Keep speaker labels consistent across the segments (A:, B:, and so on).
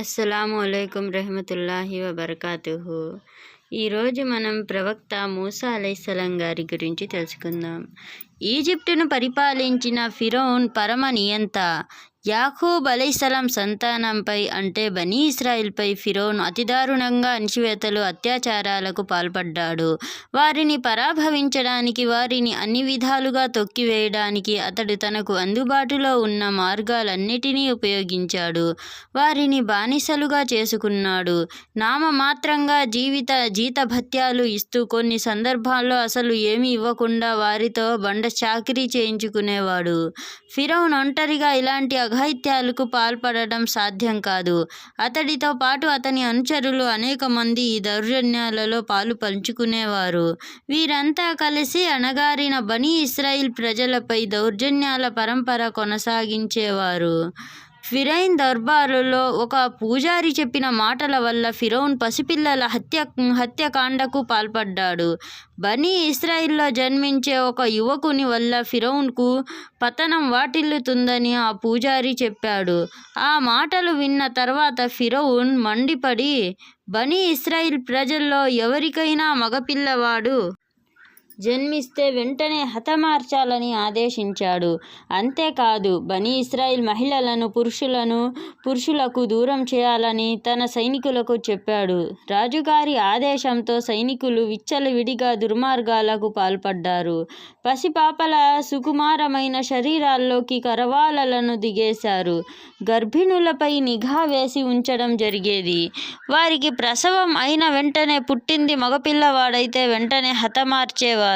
A: అస్సలాము అయికం రహమతుల్లాహి వబర్కాతుహు. ఈరోజు మనం ప్రవక్త మూసా అలైసలం గారి గురించి తెలుసుకుందాం. ఈజిప్టును పరిపాలించిన ఫిరోన్ పరమ నియంత యాకూబ్ అలైసలాం సంతానంపై అంటే బనీ ఇస్రాయిల్పై ఫిరౌన్ అతిదారుణంగా అణచివేతలు అత్యాచారాలకు పాల్పడ్డాడు. వారిని పరాభవించడానికి వారిని అన్ని విధాలుగా తొక్కివేయడానికి అతడు తనకు అందుబాటులో ఉన్న మార్గాలన్నిటినీ ఉపయోగించాడు. వారిని బానిసలుగా చేసుకున్నాడు. నామమాత్రంగా జీవిత జీతభత్యాలు ఇస్తూ కొన్ని సందర్భాల్లో అసలు ఏమీ ఇవ్వకుండా వారితో బండ చాకరీ చేయించుకునేవాడు. ఫిరౌన్ ఒంటరిగా ఇలాంటి అఘాయిత్యాలకు పాల్పడడం సాధ్యం కాదు. అతడితో పాటు అతని అనుచరులు అనేక మంది ఈ దౌర్జన్యాలలో పాలు పంచుకునేవారు. వీరంతా కలిసి అణగారిన బనీ ఇస్రాయిల్ ప్రజలపై దౌర్జన్యాల పరంపర కొనసాగించేవారు. ఫిరైన్ దర్బారులో ఒక పూజారి చెప్పిన మాటల వల్ల ఫిరౌన్ పసిపిల్లల హత్య హత్యకాండకు పాల్పడ్డాడు. బనీ ఇస్రాయిల్లో జన్మించే ఒక యువకుని వల్ల ఫిరౌన్కు పతనం వాటిల్లుతుందని ఆ పూజారి చెప్పాడు. ఆ మాటలు విన్న తర్వాత ఫిరౌన్ మండిపడి బనీ ఇస్రాయిల్ ప్రజల్లో ఎవరికైనా మగపిల్లవాడు జన్మిస్తే వెంటనే హతమార్చాలని ఆదేశించాడు. అంతేకాదు బనీ ఇస్రాయిల్ మహిళలను పురుషులను పురుషులకు దూరం చేయాలని తన సైనికులకు చెప్పాడు. రాజుగారి ఆదేశంతో సైనికులు విచ్చలవిడిగా దుర్మార్గాలకు పాల్పడ్డారు. పసిపాపల సుకుమారమైన శరీరాల్లోకి కరవాలలను దిగేశారు. గర్భిణులపై నిఘా వేసి ఉంచడం జరిగేది. వారికి ప్రసవం అయిన వెంటనే పుట్టింది మగపిల్లవాడైతే వెంటనే హతమార్చేవారు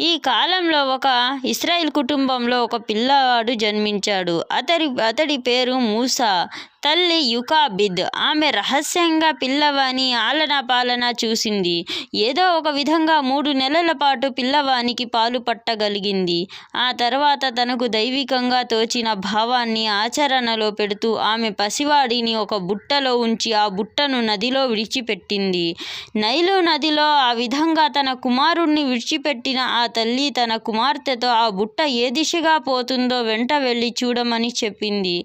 A: ఈ కాలంలో ఒక ఇస్రాయిల్ కుటుంబంలో ఒక పిల్లవాడు జన్మించాడు. అతడి అతడి పేరు మూసా. తల్లి యుకాబిద్. ఆమె రహస్యంగా పిల్లవాని ఆలన పాలన చూసింది. ఏదో ఒక విధంగా మూడు నెలల పాటు పిల్లవానికి పాలు పట్టగలిగింది. ఆ తర్వాత తనకు దైవికంగా తోచిన భావాన్ని ఆచరణలో పెడుతూ ఆమె పసివాడిని ఒక బుట్టలో ఉంచి ఆ బుట్టను నదిలో విడిచిపెట్టింది. నైలు నదిలో ఆ విధంగా తన కుమారుణ్ణి విడిచిపెట్టిన ఆ తల్లి తన కుమార్తెతో ఆ బుట్ట ఏ దిశగా పోతుందో వెంట వెళ్ళి చూడమని చెప్పింది.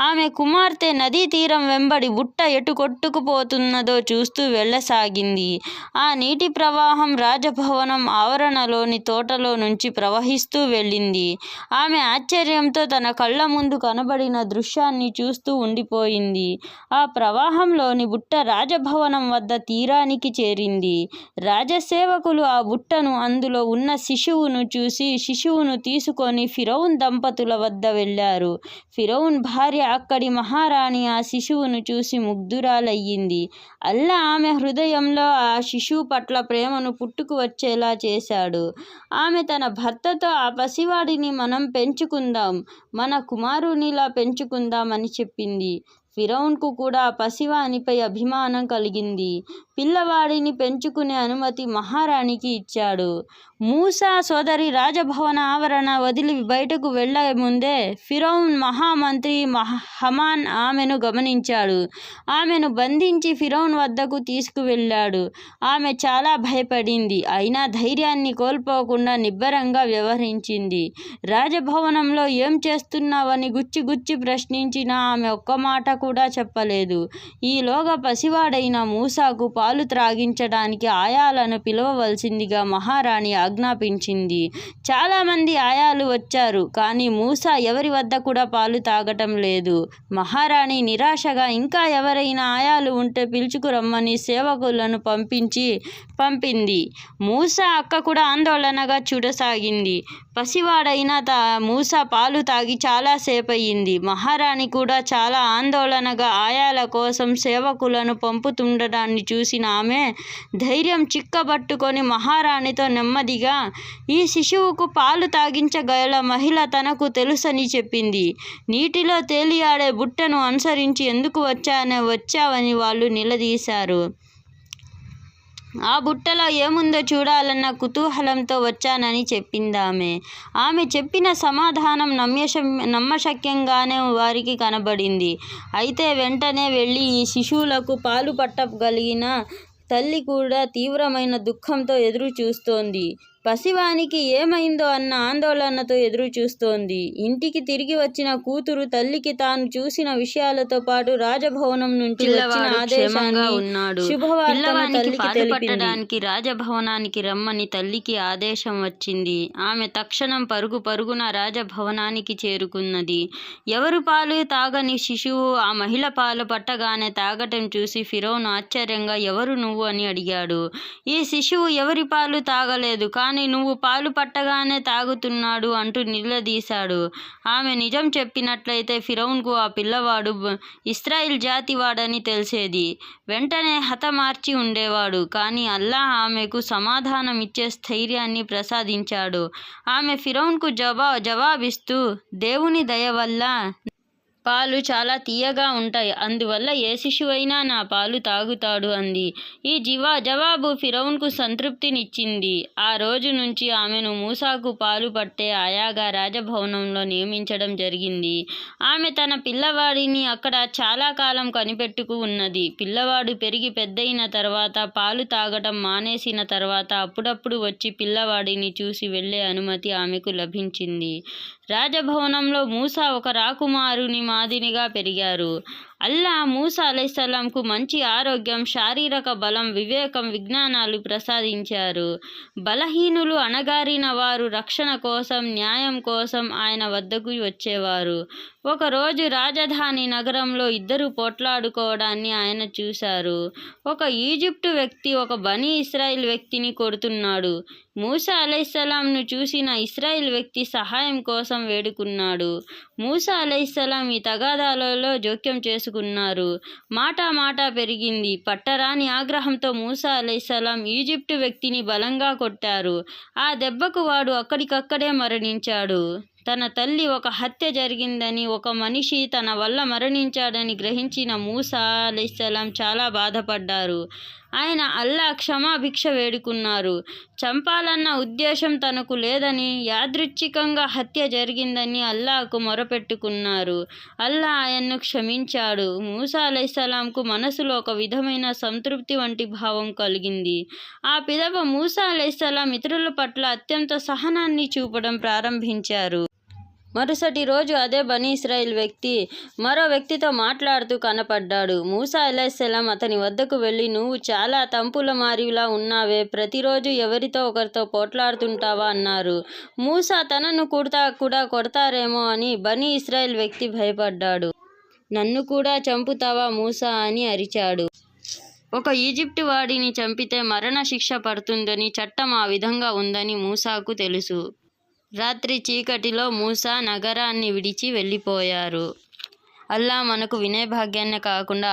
A: ఆమె కుమార్తె నదీ తీరం వెంబడి బుట్ట ఎటు కొట్టుకుపోతున్నదో చూస్తూ వెళ్ళసాగింది. ఆ నీటి ప్రవాహం రాజభవనం ఆవరణలోని తోటలో నుంచి ప్రవహిస్తూ వెళ్ళింది. ఆమె ఆశ్చర్యంతో తన కళ్ళ ముందు కనబడిన దృశ్యాన్ని చూస్తూ ఉండిపోయింది. ఆ ప్రవాహంలోని బుట్ట రాజభవనం వద్ద తీరానికి చేరింది. రాజసేవకులు ఆ బుట్టను అందులో ఉన్న శిశువును చూసి శిశువును తీసుకొని ఫిరౌన్ దంపతుల వద్ద వెళ్ళారు. ఫిరౌన్ భార్య అక్కడి మహారాణి ఆ శిశువును చూసి ముగ్ధురాలయ్యింది. అల్లా ఆమె హృదయంలో ఆ శిశువు పట్ల ప్రేమను పుట్టుకు వచ్చేలా చేశాడు. ఆమె తన భర్తతో ఆ పసివాడిని మనం పెంచుకుందాం మన కుమారునిలా పెంచుకుందాం అని చెప్పింది. ఫిరౌన్కు కూడా పసివానిపై అభిమానం కలిగింది. పిల్లవాడిని పెంచుకునే అనుమతి మహారాణికి ఇచ్చాడు. మూసా సోదరి రాజభవన ఆవరణ వదిలి బయటకు వెళ్ళే ముందే ఫిరౌన్ మహామంత్రి హమాన్ ఆమెను గమనించాడు. ఆమెను బంధించి ఫిరౌన్ వద్దకు తీసుకువెళ్ళాడు. ఆమె చాలా భయపడింది. అయినా ధైర్యాన్ని కోల్పోకుండా నిబ్బరంగా వ్యవహరించింది. రాజభవనంలో ఏం చేస్తున్నావని గుచ్చి గుచ్చి ప్రశ్నించిన ఆమె ఒక్క మాట కూడా చెప్పలేదు. ఈలోగా పసివాడైన మూసాకు పాలు త్రాగించడానికి ఆయాలను పిలవవలసిందిగా మహారాణి ఆజ్ఞాపించింది. చాలామంది ఆయాలు వచ్చారు కానీ మూసా ఎవరి వద్ద కూడా పాలు తాగటం లేదు. మహారాణి నిరాశగా ఇంకా ఎవరైనా ఆయాలు ఉంటే పిలుచుకురమ్మని సేవకులను పంపించి పంపింది. మూసా అక్క కూడా ఆందోళనగా చూడసాగింది. పసివాడైన తా మూసా పాలు తాగి చాలాసేపు అయ్యింది మహారాణి కూడా చాలా ఆందోళన ఆందోళనగా ఆయాల కోసం సేవకులను పంపుతుండడాన్ని చూసిన ఆమె ధైర్యం చిక్కబట్టుకొని మహారాణితో నెమ్మదిగా ఈ శిశువుకు పాలు తాగించగల మహిళ తనకు తెలుసని చెప్పింది. నీటిలో తేలియాడే బుట్టను అనుసరించి ఎందుకు వచ్చానే వచ్చావని వాళ్ళు నిలదీశారు. ఆ బుట్టలో ఏముందో చూడాలన్న కుతూహలంతో వచ్చానని చెప్పిందామె. ఆమె చెప్పిన సమాధానం నమ్యశ నమ్మశక్యంగానే వారికి కనబడింది. అయితే వెంటనే వెళ్ళి ఈ శిశువులకు పాలు పట్టగలిగిన తల్లి కూడా తీవ్రమైన దుఃఖంతో ఎదురు చూస్తోంది
B: పసివానికి ఏమైందో అన్న ఆందోళనతో ఎదురు చూస్తోంది ఇంటికి తిరిగి వచ్చిన కూతురు తల్లికి తాను చూసిన విషయాలతో పాటు రాజభవనం నుంచి వచ్చిన ఆదేశాన్ని శుభవార్తను
A: రాజభవనానికి రమ్మని తల్లికి ఆదేశం వచ్చింది. ఆమె తక్షణం పరుగు పరుగున రాజభవనానికి చేరుకున్నది. ఎవరు పాలు తాగని శిశువు ఆ మహిళ పాలు పట్టగానే తాగటం చూసి ఫిరోను ఆశ్చర్యంగా ఎవరు నువ్వు? అని అడిగాడు. ఈ శిశువు ఎవరి పాలు తాగలేదు. కానీ నువ్వు పాలు పట్టగానే తాగుతున్నాడు అంటూ నిలదీశాడు. ఆమె నిజం చెప్పినట్లయితే ఫిరౌన్కు ఆ పిల్లవాడు ఇస్రాయిల్ జాతి వాడని తెలిసేది. వెంటనే హతమార్చి ఉండేవాడు. కానీ అల్లా ఆమెకు సమాధానం ఇచ్చే స్థైర్యాన్ని ప్రసాదించాడు. ఆమె ఫిరౌన్కు జవా జవాబిస్తూ దేవుని దయ వల్ల పాలు చాలా తీయగా ఉంటాయి. అందువల్ల ఏ శిశువైనా నా పాలు తాగుతాడు అంది. ఈ జివా జవాబు ఫిరౌన్కు సంతృప్తినిచ్చింది. ఆ రోజు నుంచి ఆమెను మూసాకు పాలు పట్టే ఆయాగా రాజభవనంలో నియమించడం జరిగింది. ఆమె తన పిల్లవాడిని అక్కడ చాలా కాలం కనిపెట్టుకు ఉన్నది. పిల్లవాడు పెరిగి పెద్దయిన తర్వాత పాలు తాగటం మానేసిన తర్వాత అప్పుడప్పుడు వచ్చి పిల్లవాడిని చూసి వెళ్ళే అనుమతి ఆమెకు లభించింది. రాజభవనంలో మూసా ఒక రాకుమారుని మాదిరిగా పెరిగారు. అల్లా మూసా అలైసలాంకు మంచి ఆరోగ్యం శారీరక బలం వివేకం విజ్ఞానాలు ప్రసాదించారు. బలహీనులు అణగారిన వారు రక్షణ కోసం న్యాయం కోసం ఆయన వద్దకు వచ్చేవారు. ఒకరోజు రాజధాని నగరంలో ఇద్దరు పోట్లాడుకోవడాన్ని ఆయన చూశారు. ఒక ఈజిప్టు వ్యక్తి ఒక బనీ ఇస్రాయిల్ వ్యక్తిని కొడుతున్నాడు. మూసా అలైసలాంను చూసిన ఇస్రాయిల్ వ్యక్తి సహాయం కోసం వేడుకున్నాడు. మూసా అలైసలాం ఈ తగాదాలలో జోక్యం చేసుకున్నారు. మాట మాట పెరిగింది. పట్టరాని ఆగ్రహంతో మూసా అలైసలాం ఈజిప్టు వ్యక్తిని బలంగా కొట్టారు. ఆ దెబ్బకు వాడు అక్కడికక్కడే మరణించాడు. తన తల్లి ఒక హత్య జరిగిందని ఒక మనిషి తన వల్ల మరణించాడని గ్రహించిన మూసా అలైసలాం చాలా బాధపడ్డారు. ఆయన అల్లా క్షమాభిక్ష వేడుకున్నారు. చంపాలన్న ఉద్దేశం తనకు లేదని యాదృచ్ఛికంగా హత్య జరిగిందని అల్లాకు మొరపెట్టుకున్నారు. అల్లా ఆయన్ను క్షమించాడు. మూసా అలైసలాంకు మనసులో ఒక విధమైన సంతృప్తి వంటి భావం కలిగింది. ఆ పిదప మూసా అలైసలాం ఇతరుల పట్ల అత్యంత సహనాన్ని చూపడం ప్రారంభించారు. మరుసటి రోజు అదే బనీ ఇస్రాయిల్ వ్యక్తి మరో వ్యక్తితో మాట్లాడుతూ కనపడ్డాడు. మూసా అలైసలాం అతని వద్దకు వెళ్ళి నువ్వు చాలా తంపుల మారిలా ఉన్నావే ప్రతిరోజు ఎవరితో ఒకరితో పోట్లాడుతుంటావా? అన్నారు. మూసా తనను కుడతా కూడా కొడతారేమో అని బనీ ఇస్రాయిల్ వ్యక్తి భయపడ్డాడు. నన్ను కూడా చంపుతావా మూసా? అని అరిచాడు. ఒక ఈజిప్టు వాడిని చంపితే మరణ శిక్ష పడుతుందని చట్టం ఆ విధంగా ఉందని మూసాకు తెలుసు. రాత్రి చీకటిలో మూసా నగరాన్ని విడిచి వెళ్ళిపోయారు. అల్లా మనకు వినయ భాగ్యాన్ని కాకుండా